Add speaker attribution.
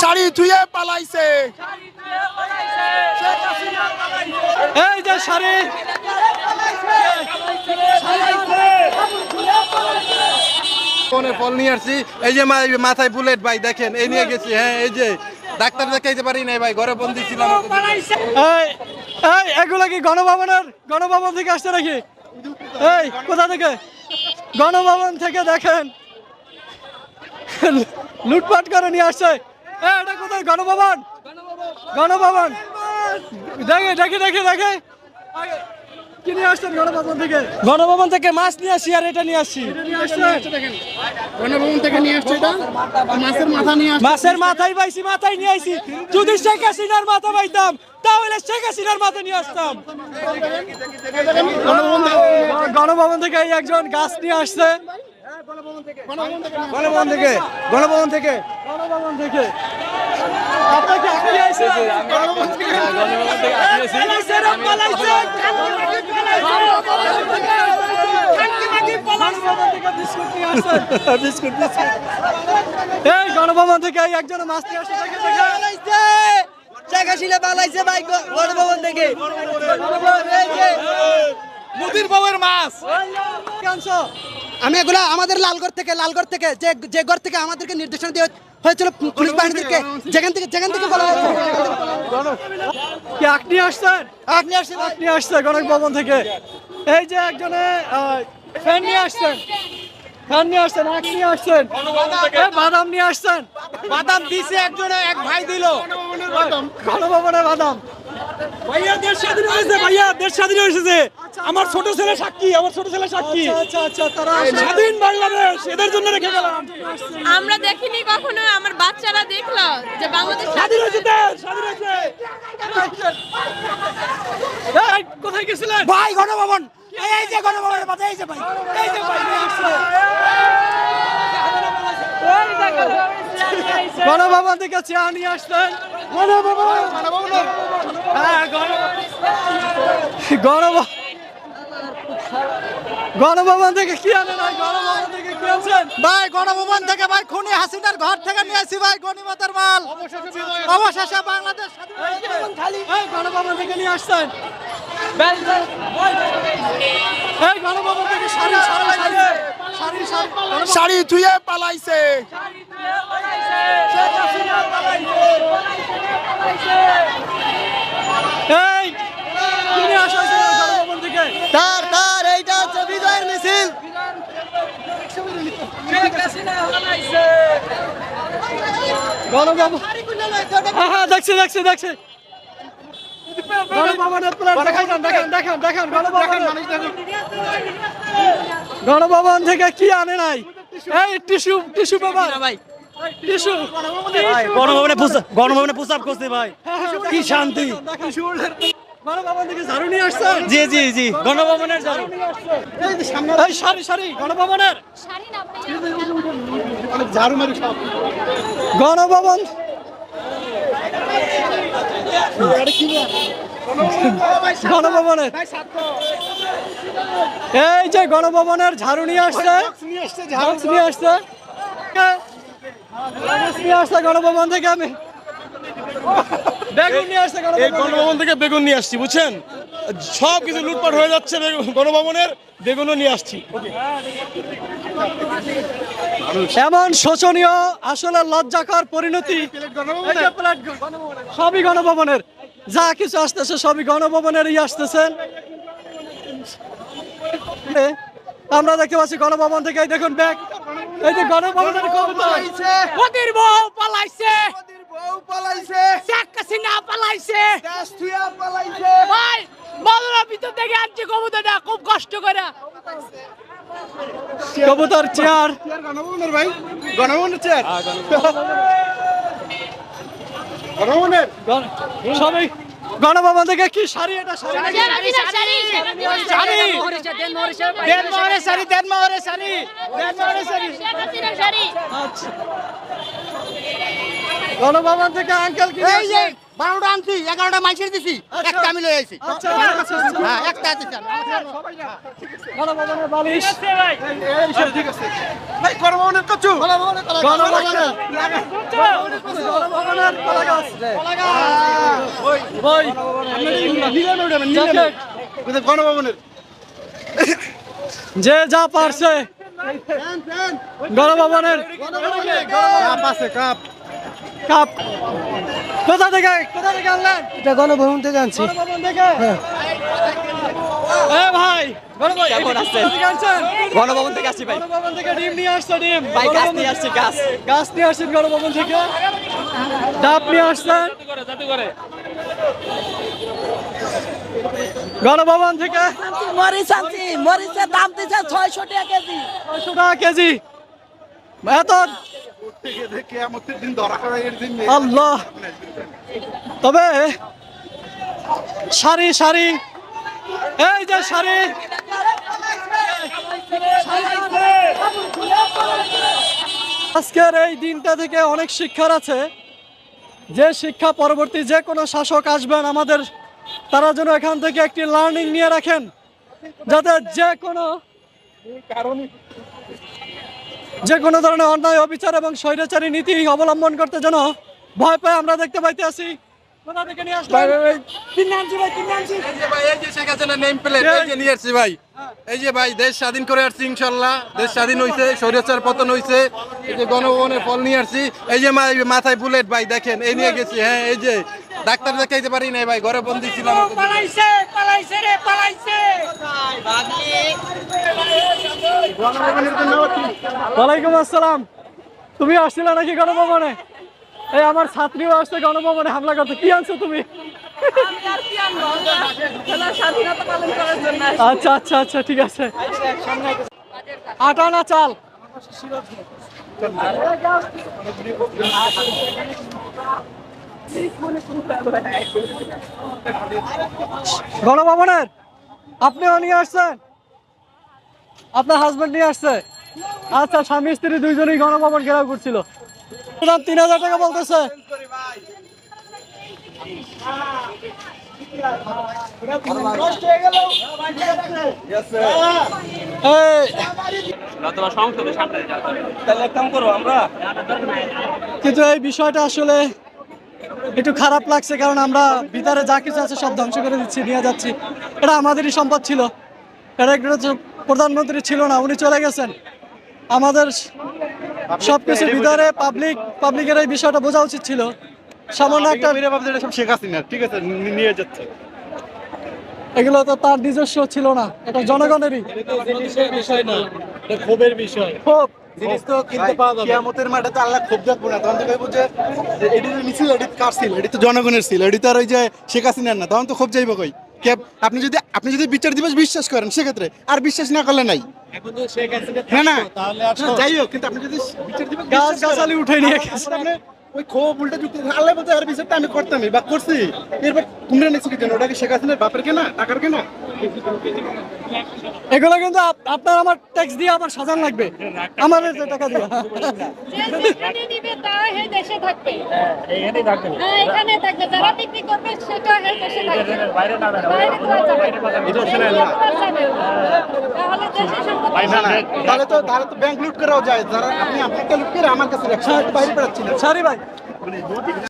Speaker 1: শাড়ি ধুয়ে পালাইছে।
Speaker 2: এই যে শাড়ি।
Speaker 3: ফোনে ফল নিয়ে আসছি। এই যে মাথায় বুলেট ভাই দেখেন এই নিয়ে গেছি হ্যাঁ এই যে। ডাক্তার দেখাইতে পারি নাই ভাই ঘরে বন্দি ছিলাম
Speaker 2: এই এই এগুলো কি গণভবনের গণভবন থেকে আসছে নাকি? এই কোথা থেকে? গণভবন থেকে দেখেন। লুটপাট করে নিয়ে আসছে। এটা কোথায়? গণভবন? গণভবন। দেখে দেখে দেখে দেখে। কি নিয়ে আসছেন গণভবন থেকে? গণভবন থেকে মাছ নিয়ে আসছি আর এটা নিয়ে আসছি।
Speaker 1: গণভবন থেকে নিয়ে আসছে এটা। মাছের মাথা নিয়ে আসছে।
Speaker 2: মাছের মাথায় পাইছি মাথায় নিয়ে আইছি। যদি শেখ হাসিনার মাথা পাইতাম তাহলে শেখ হাসিনার মাথা নিয়ে আসতাম।
Speaker 1: গণভবন থেকে
Speaker 2: একজন গাছ নিয়ে আসছে।
Speaker 3: গণভবন থেকে। গণভবন থেকে।
Speaker 2: গণভবন থেকে। গণভবন থেকে। এই গণভবন একজন মাছ নিয়ে আসছে
Speaker 4: শেখ হাসিনা পালাইছে ভাই গণভবন থেকে
Speaker 1: নদীর বউয়ের মাছ?
Speaker 4: আমি এগুলা আমাদের লালগড় থেকে লালগড় থেকে যে যে ঘর থেকে আমাদেরকে নির্দেশনা দেওয়া হয়েছিল পুলিশ বাহিনীদেরকে যেখান থেকে যেখান থেকে বলা হয়েছে।
Speaker 2: কি আপনি আসছেন আপনি আসছেন আপনি আসছেন গণক ভবন থেকে। এই যে একজনে ফ্যান নিয়ে আসছেন। ফ্যান নিয়ে আসছেন আখ নিয়ে আসছেন। বাদাম নিয়ে আসছেন।
Speaker 1: বাদাম দিছে একজনে এক ভাই দিল।
Speaker 2: গণভবনের বাদাম।
Speaker 1: ভাইয়া দেশ স্বাধীন হয়েছে ভাইয়া দেশ স্বাধীন হয়েছে আমার ছোট ছেলে সাক্ষী আমার ছোট ছেলে সাক্ষী।
Speaker 2: আচ্ছা আচ্ছা তারা
Speaker 1: স্বাধীন বাংলাদেশ এদের জন্য রেখে গেলাম।
Speaker 5: আমরা দেখিনি কখনো আমার বাচ্চারা দেখল যে বাংলাদেশ
Speaker 1: স্বাধীন হয়েছে দেশ স্বাধীন হয়েছে।
Speaker 2: এই, কোথায় গেছিলেন?
Speaker 4: ভাই গণভবন। এই যে গণভবনের মাথায় এই যে ভাই এই যে ভাই
Speaker 2: গণভবন থেকে চেয়ার নিয়ে আসছেন গণভবন হ্যাঁ থেকে কি আনেন ভাই গণভবন থেকে কি আনছেন
Speaker 4: ভাই গণভবন থেকে ভাই খুনি হাসিনার ঘর থেকে নিয়ে আসি ভাই গণিমতের মাল অবশেষে বাংলাদেশ
Speaker 2: গণভবন থেকে নিয়ে আসছেন গণভবন থেকে শাড়ি শাড়ি শাড়ি শাড়ি শাড়ি
Speaker 1: শাড়ি ধুয়ে পালাইছে
Speaker 2: এই কি নিয়ে আসা হয়েছে গণভবন থেকে
Speaker 4: তার তার এইটা হচ্ছে বিজয়ের মিছিল।
Speaker 2: গণভবন দেখছি দেখছি দেখছি। গণভবনের প্ল্যান দেখান দেখান দেখান দেখান গণভবন থেকে কি আনে নাই? এই টিস্যু টিস্যু পেপার।
Speaker 4: ভাই।
Speaker 6: গণভবনে গণভবনে প্রস্তাব করছে ভাই। কি শান্তি।
Speaker 2: গণভবন থেকে ঝাড়ু নিয়ে আসছেন?
Speaker 6: জি জি জি গণভবনের
Speaker 2: এই সারি সারি গণভবনের। গণভবন। গণভবনের। এই যে গণভবনের ঝাড়ু নিয়ে আসছে। নিয়ে আসছে। বক্স নিয়ে আসছে গণভবন থেকে আমি। বেগুন নিয়ে আসছে
Speaker 1: এই
Speaker 2: গণভবন থেকে।
Speaker 1: বেগুন নিয়ে আসছি বুঝছেন? সব কিছু লুটপাট হয়ে যাচ্ছে গণভবনের বেগুনও নিয়ে আসছি।
Speaker 2: এমন শোচনীয় আসলে লজ্জাকর পরিণতি। সবই গণভবনের। যা কিছু আসতেছে সবই গণভবনেরই আসতেছেন আমরা দেখতে পাচ্ছি গণভবন থেকে দেখুন ব্যাগ। এই যে গণভবনের কবুতর
Speaker 4: বউ পালাইছে।
Speaker 1: বউ পালাইছে।
Speaker 4: শেখ হাসিনা পালাইছে।
Speaker 1: দেশ থুয়া পালাইছে।
Speaker 4: ভাই বদলা ভিতর থেকে আনছে কবুতরটা খুব কষ্ট করে।
Speaker 2: কবুতর চেয়ার।
Speaker 1: গণভবনের ভাই। গণভবনের চেয়ার। গণভবনের।
Speaker 2: গণ- সবই গণভবন থেকে কি শাড়ি এটা শাড়ি? শাড়ি।
Speaker 4: দেনমোহরের শাড়ি। দেনমোহরের শাড়ি। দেনমোহরের শাড়ি।
Speaker 2: আচ্ছা। গণভবন থেকে আঙ্কেল কি
Speaker 7: এই যে বারোটা আনছি এগারোটা মাইসের দিছি। একটা আমি লয়ে আইছি।
Speaker 2: আচ্ছা। আচ্ছা, আচ্ছা।
Speaker 7: হ্যাঁ একটা দিছি
Speaker 2: গণভবনের বালিশ।
Speaker 3: ভাই। গণভবনের কচু
Speaker 2: গণভবনের যে যা পারছে। গণভবনের।
Speaker 3: কাপ আছে কাপ।
Speaker 2: কাপ। কোথা থেকে? কোথা থেকে আনলেন?
Speaker 4: এটা গণভবন থেকে আনছি।
Speaker 2: গণভবন থেকে? এ ভাই গণভবন
Speaker 6: কেমন আছেন?
Speaker 2: কোথা থেকে
Speaker 6: গণভবন থেকে আসছি ভাই।
Speaker 2: গণভবন থেকে ডিম নিয়ে আসছে ডিম।
Speaker 6: ভাই গাছ নিয়ে আসছি গাছ।
Speaker 2: গাছ নিয়ে আসছেন গণভবন থেকে। ডাব নিয়ে আসছেন। গণভবন থেকে
Speaker 8: মরিচ আনছি মরিচের দাম দিচ্ছে ছয়শো টাকা কেজি।
Speaker 2: ছয়শো টাকা এত আল্লাহ। তবে সারি সারি এই যে সারি। আজকের এই দিনটা থেকে অনেক শিক্ষার আছে। যে শিক্ষা পরবর্তী যে কোনো শাসক আসবেন, আমাদের তারা যেন এখান থেকে একটি লার্নিং নিয়ে রাখেন, যাতে যে কোনো যে কোনো ধরনের অন্যায়, অবিচার এবং স্বৈরাচারী নীতি অবলম্বন করতে যেন ভয় পায়। আমরা দেখতে পাইতে আছি কোথা থেকে নিয়ে আসলেন? কিনে আনছি ভাই, কিনে আনছি।
Speaker 3: এই যে ভাই এই যে শেখ হাসিনা নেম প্লেট এই যে নিয়ে আসছি ভাই। এই যে ভাই দেশ স্বাধীন করে আসছি ইনশাল্লাহ। দেশ স্বাধীন হইছে স্বৈরাচার পতন হইছে। এই যে গণভবনের ফল নিয়ে আসছি। এই যে মাথায় বুলেট ভাই দেখেন এই নিয়ে গেছি হ্যাঁ এই যে। ডাক্তার দেখাইতে পারি নাই ভাই ঘরে বন্দি ছিলাম।
Speaker 2: ওয়ালাইকুম আসসালাম। তুমি আসছিলে নাকি গণভবনে? এই আমার ছাত্রীও আসছে গণভবনে হামলা করতে। কি আনছো তুমি। আচ্ছা আচ্ছা আচ্ছা ঠিক আছে। আটা না চাল। গণভবনের আপনিও নিয়ে আসছেন? আপনার হাজবেন্ড নিয়ে আসছে? আচ্ছা স্বামী স্ত্রী দুইজনই গণভবন ঘেরাও করছিল। তিন হাজার টাকা বলতেছে। কিন্তু এই বিষয়টা আসলে একটু খারাপ লাগছে, কারণ আমরা ভিতরে যা কিছু আছে সব ধ্বংস করে দিচ্ছি, নিয়ে যাচ্ছি। এটা আমাদেরই সম্পদ ছিল। এটা একটা প্রধানমন্ত্রী ছিল না, উনি চলে গেছেন। আমাদের সবকিছু ভিতরে পাবলিক পাবলিকের এই বিষয়টা বোঝা উচিত ছিল। সামান্য একটা
Speaker 3: সব শেখ হাসিনা ঠিক আছে নিয়ে যাচ্ছে।
Speaker 2: এগুলো তো তার নিজস্ব ছিল না এটা জনগণেরই।
Speaker 6: বিষয় না ক্ষোভের বিষয়।
Speaker 2: খুব
Speaker 3: জিনিস তো কিনতে পাওয়া যাবে। কিয়ামতের মাঠে তো আল্লাহ খুব দেখব না। তখন তো কইবো যে যে এটি তো মিছিল এটি কার ছিল? এটি তো জনগণের ছিল। এটি তো আর ওই যে শেখ হাসিনার না। তখন তো খুব যাইবো কই? কে আপনি যদি আপনি যদি বিচার দিবস বিশ্বাস করেন সেক্ষেত্রে আর বিশ্বাস না করলে নাই। না হ্যাঁ, যাই হোক কিন্তু আপনি যদি
Speaker 2: গাছ গাছালি উঠে নিয়ে
Speaker 3: ওই ক্ষোভ উল্টা যুক্তি আল্লাহ বলতে আর বিচারটা আমি করতামই বা করছি। এরপর তোমরা নিচ্ছি কি জন্য ওটা কি শেখ হাসিনার বাপের কেনা টাকার কেনা?
Speaker 2: এগুলো কিন্তু আপনার আমার ট্যাক্স দিয়ে আবার সাজান লাগবে। আমাদের যে টাকা দিয়ে।
Speaker 5: যেখানে নিবে তা হে দেশে থাকবে। হ্যাঁ এখানে থাকবে। যারা বিক্রি করবে সেটা হে দেশে থাকবে। বাইরে তো আর যাবে না। বাইরে তো আর তাহলে দেশের সম্পদ
Speaker 3: তাহলে তো তাহলে তো ব্যাংক লুট করাও যায়। যারা আপনি আপনাকে লুট করে আমার কাছে রাখছেন বাইরে বেড়াচ্ছিলেন
Speaker 2: সারি ভাই। これどうやって